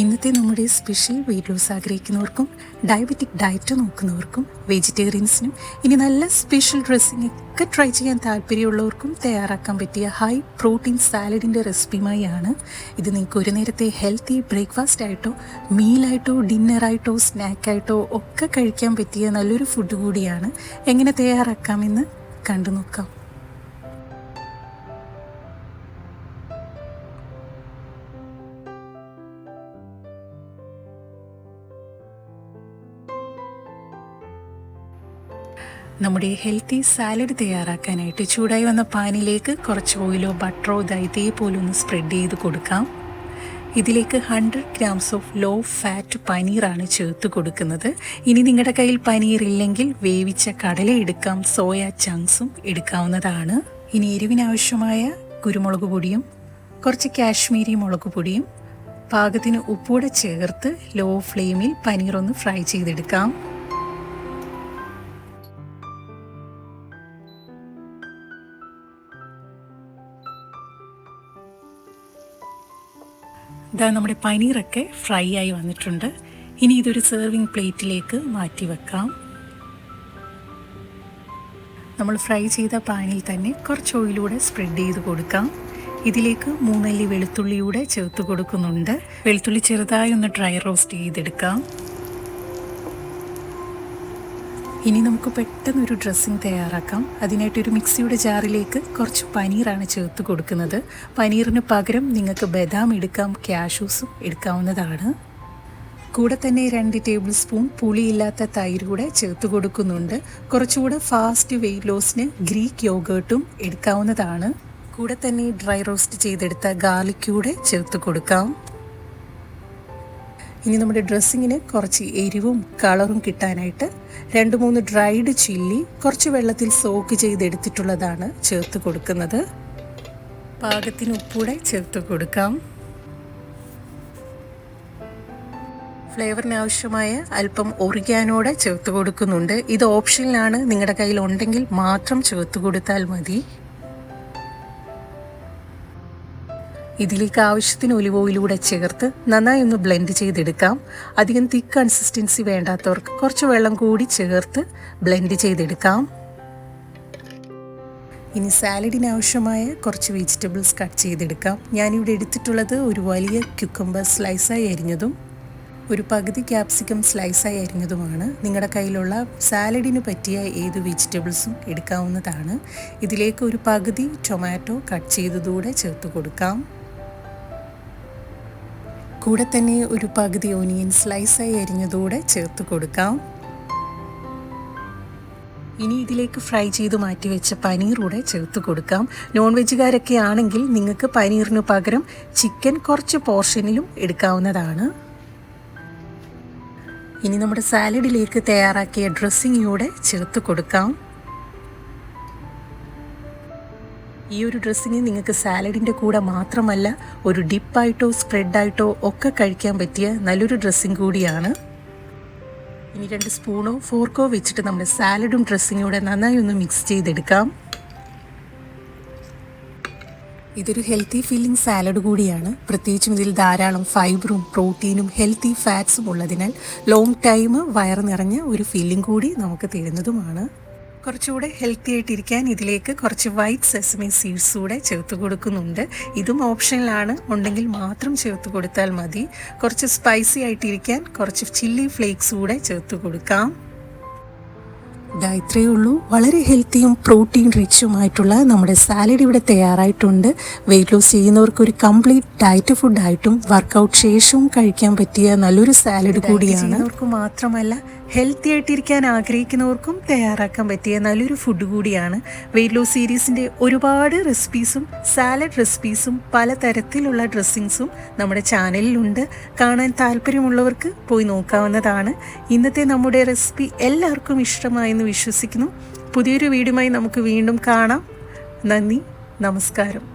ഇന്നത്തെ നമ്മുടെ special weight loss ആഗ്രഹിക്കുന്നവർക്കും ഡയബറ്റിക് ഡയറ്റ് നോക്കുന്നവർക്കും വെജിറ്റേറിയൻസിനും ഇനി നല്ല സ്പെഷ്യൽ ഡ്രസ്സിംഗ് ഒക്കെ ട്രൈ ചെയ്യാൻ താല്പര്യമുള്ളവർക്കും തയ്യാറാക്കാൻ പറ്റിയ ഹൈ പ്രോട്ടീൻ സാലഡിന്റെ റെസിപ്പിയുമായാണ് ഇത് നിങ്ങൾക്ക് ഒരു നേരത്തെ ഹെൽത്തി ബ്രേക്ക്ഫാസ്റ്റ് ആയിട്ടോ മീലായിട്ടോ ഡിന്നറായിട്ടോ സ്നാക്കായിട്ടോ ഒക്കെ കഴിക്കാൻ പറ്റിയ നല്ലൊരു ഫുഡ് കൂടിയാണ് എങ്ങനെ തയ്യാറാക്കാമെന്ന് കണ്ടു നോക്കാം നമ്മുടെ ഹെൽത്തി സാലഡ് തയ്യാറാക്കാനായിട്ട് ചൂടായി വന്ന പാനിലേക്ക് കുറച്ച് ഓയിലോ ബട്ടറോ ഇതാ ഇതേപോലെ ഒന്ന് സ്പ്രെഡ് ചെയ്ത് കൊടുക്കാം. ഇതിലേക്ക് hundred grams of low fat പനീറാണ് ചേർത്ത് കൊടുക്കുന്നത്. ഇനി നിങ്ങളുടെ കയ്യിൽ പനീർ ഇല്ലെങ്കിൽ വേവിച്ച കടല എടുക്കാം സോയ ചങ്ക്സും എടുക്കാവുന്നതാണ്. ഇനി എരിവിനാവശ്യമായ കുരുമുളക് പൊടിയും കുറച്ച് കാശ്മീരി മുളക് പൊടിയും പാകത്തിന് ഉപ്പൂടെ ചേർത്ത് ലോ ഫ്ലെയിമിൽ പനീർ ഒന്ന് ഫ്രൈ ചെയ്തെടുക്കാം. ഇതാ നമ്മുടെ പനീറൊക്കെ ഫ്രൈ ആയി വന്നിട്ടുണ്ട്. ഇനി ഇതൊരു സെർവിങ് പ്ലേറ്റിലേക്ക് മാറ്റി വെക്കാം. നമ്മൾ ഫ്രൈ ചെയ്ത പാനിൽ തന്നെ കുറച്ച് ഓയിലൂടെ സ്പ്രെഡ് ചെയ്ത് കൊടുക്കാം. ഇതിലേക്ക് മൂന്നല്ലി വെളുത്തുള്ളിയൂടെ ചേർത്ത് കൊടുക്കുന്നുണ്ട്. വെളുത്തുള്ളി ചെറുതായി ഒന്ന് ഡ്രൈ റോസ്റ്റ് ചെയ്തെടുക്കാം. ഇനി നമുക്ക് പെട്ടെന്ന് ഒരു ഡ്രസ്സിങ് തയ്യാറാക്കാം. അതിനായിട്ട് ഒരു മിക്സിയുടെ ജാറിലേക്ക് കുറച്ച് പനീറാണ് ചേർത്ത് കൊടുക്കുന്നത്. പനീറിന് പകരം നിങ്ങൾക്ക് ബദാം എടുക്കാം ക്യാഷൂസും എടുക്കാവുന്നതാണ്. കൂടെ തന്നെ രണ്ട് ടേബിൾ സ്പൂൺ പുളിയില്ലാത്ത തൈര് കൂടെ ചേർത്ത് കൊടുക്കുന്നുണ്ട്. കുറച്ചുകൂടെ ഫാസ്റ്റ് വെയിറ്റ് ലോസിന് ഗ്രീക്ക് യോഗേർട്ടും എടുക്കാവുന്നതാണ്. കൂടെ തന്നെ ഡ്രൈ റോസ്റ്റ് ചെയ്തെടുത്ത ഗാർലിക് കൂടെ ചേർത്ത് കൊടുക്കാം. ഇനി നമ്മുടെ ഡ്രസ്സിങ്ങിന് കുറച്ച് എരിവും കളറും കിട്ടാനായിട്ട് രണ്ട് മൂന്ന് ഡ്രൈഡ് ചില്ലി കുറച്ച് വെള്ളത്തിൽ സോക്ക് ചെയ്തെടുത്തിട്ടുള്ളതാണ് ചേർത്ത് കൊടുക്കുന്നത്. പാകത്തിന് ഉപ്പൂടെ ചേർത്ത് കൊടുക്കാം. ഫ്ലേവറിന് ആവശ്യമായ അല്പം ഒറിഗാനോടെ ചേർത്ത് കൊടുക്കുന്നുണ്ട്. ഇത് ഓപ്ഷനിലാണ്. നിങ്ങളുടെ കയ്യിൽ ഉണ്ടെങ്കിൽ മാത്രം ചേർത്ത് കൊടുത്താൽ മതി. ഇതിലേക്ക് ആവശ്യത്തിന് ഒലിവ് ഓയിലൂടെ ചേർത്ത് നന്നായി ഒന്ന് ബ്ലെൻഡ് ചെയ്തെടുക്കാം. അധികം തിക്ക് കൺസിസ്റ്റൻസി വേണ്ടാത്തവർക്ക് കുറച്ച് വെള്ളം കൂടി ചേർത്ത് ബ്ലെൻഡ് ചെയ്തെടുക്കാം. ഇനി സാലഡിന് ആവശ്യമായ കുറച്ച് വെജിറ്റബിൾസ് കട്ട് ചെയ്തെടുക്കാം. ഞാനിവിടെ എടുത്തിട്ടുള്ളത് ഒരു വലിയ ക്യുക്കമ്പർ സ്ലൈസായി അരിഞ്ഞതും ഒരു പകുതി ക്യാപ്സിക്കം സ്ലൈസായി അരിഞ്ഞതുമാണ്. നിങ്ങളുടെ കയ്യിലുള്ള സാലഡിന് പറ്റിയ ഏത് വെജിറ്റബിൾസും എടുക്കാവുന്നതാണ്. ഇതിലേക്ക് ഒരു പകുതി ടൊമാറ്റോ കട്ട് ചെയ്തതൂടെ ചേർത്ത് കൊടുക്കാം. കൂടെ തന്നെ ഒരു പകുതി ഓനിയൻ സ്ലൈസായി അരിഞ്ഞതോടെ ചേർത്ത് കൊടുക്കാം. ഇനി ഇതിലേക്ക് ഫ്രൈ ചെയ്ത് മാറ്റി വെച്ച പനീറൂടെ ചേർത്ത് കൊടുക്കാം. നോൺ വെജുകാരൊക്കെ ആണെങ്കിൽ നിങ്ങൾക്ക് പനീറിന് പകരം ചിക്കൻ കുറച്ച് പോർഷനിലും എടുക്കാവുന്നതാണ്. ഇനി നമ്മുടെ സാലഡിലേക്ക് തയ്യാറാക്കിയ ഡ്രസ്സിങ്ങിലൂടെ ചേർത്ത് കൊടുക്കാം. ഈ ഒരു ഡ്രസ്സിങ് നിങ്ങൾക്ക് സാലഡിന്റെ കൂടെ മാത്രമല്ല ഒരു ഡിപ്പായിട്ടോ സ്പ്രെഡായിട്ടോ ഒക്കെ കഴിക്കാൻ പറ്റിയ നല്ലൊരു ഡ്രസ്സിങ് കൂടിയാണ്. ഇനി രണ്ട് സ്പൂണോ ഫോർക്കോ വെച്ചിട്ട് നമ്മുടെ സാലഡും ഡ്രസ്സിങ്ങും കൂടെ നന്നായി ഒന്ന് മിക്സ് ചെയ്തെടുക്കാം. ഇതൊരു ഹെൽത്തി ഫീലിംഗ് സാലഡ് കൂടിയാണ്. പ്രത്യേകിച്ചും ഇതിൽ ധാരാളം ഫൈബറും പ്രോട്ടീനും ഹെൽത്തി ഫാറ്റ്സും ഉള്ളതിനാൽ ലോങ് ടൈം വയർ നിറഞ്ഞ ഒരു ഫീലിംഗ് കൂടി നമുക്ക് തരുന്നതുമാണ്. കുറച്ചുകൂടെ ഹെൽത്തി ആയിട്ടിരിക്കാൻ ഇതിലേക്ക് കുറച്ച് വൈറ്റ് സെസമി സീഡ്സ് കൂടെ ചേർത്ത് കൊടുക്കുന്നുണ്ട്. ഇതും ഓപ്ഷനിലാണ് ഉണ്ടെങ്കിൽ മാത്രം ചേർത്ത് കൊടുത്താൽ മതി. കുറച്ച് സ്പൈസി ആയിട്ടിരിക്കാൻ കുറച്ച് ചില്ലി ഫ്ലേക്സ് കൂടെ ചേർത്ത് കൊടുക്കാം. ഇതാ ഇത്രയേ ഉള്ളൂ. വളരെ ഹെൽത്തിയും പ്രോട്ടീൻ റിച്ചുമായിട്ടുള്ള നമ്മുടെ സാലഡ് ഇവിടെ തയ്യാറായിട്ടുണ്ട്. വെയിറ്റ് ലോസ് ചെയ്യുന്നവർക്ക് ഒരു കംപ്ലീറ്റ് ഡയറ്റ് ഫുഡായിട്ടും വർക്കൗട്ട് ശേഷവും കഴിക്കാൻ പറ്റിയ നല്ലൊരു സാലഡ് കൂടിയാണ്. അവർക്ക് മാത്രമല്ല ഹെൽത്തി ആയിട്ടിരിക്കാൻ ആഗ്രഹിക്കുന്നവർക്കും തയ്യാറാക്കാൻ പറ്റിയ നല്ലൊരു ഫുഡ് കൂടിയാണ് വെയിറ്റ് ലോസ് സീരീസിന്റെ ഒരുപാട് റെസിപ്പീസും സാലഡ് റെസിപ്പീസും പലതരത്തിലുള്ള ഡ്രസ്സിങ്സും നമ്മുടെ ചാനലിലുണ്ട് കാണാൻ താല്പര്യമുള്ളവർക്ക് പോയി നോക്കാവുന്നതാണ്. ഇന്നത്തെ നമ്മുടെ റെസിപ്പി എല്ലാവർക്കും ഇഷ്ടമായെന്ന് വിശ്വസിക്കുന്നു. പുതിയൊരു വീഡിയോയുമായി നമുക്ക് വീണ്ടും കാണാം. നന്ദി നമസ്കാരം.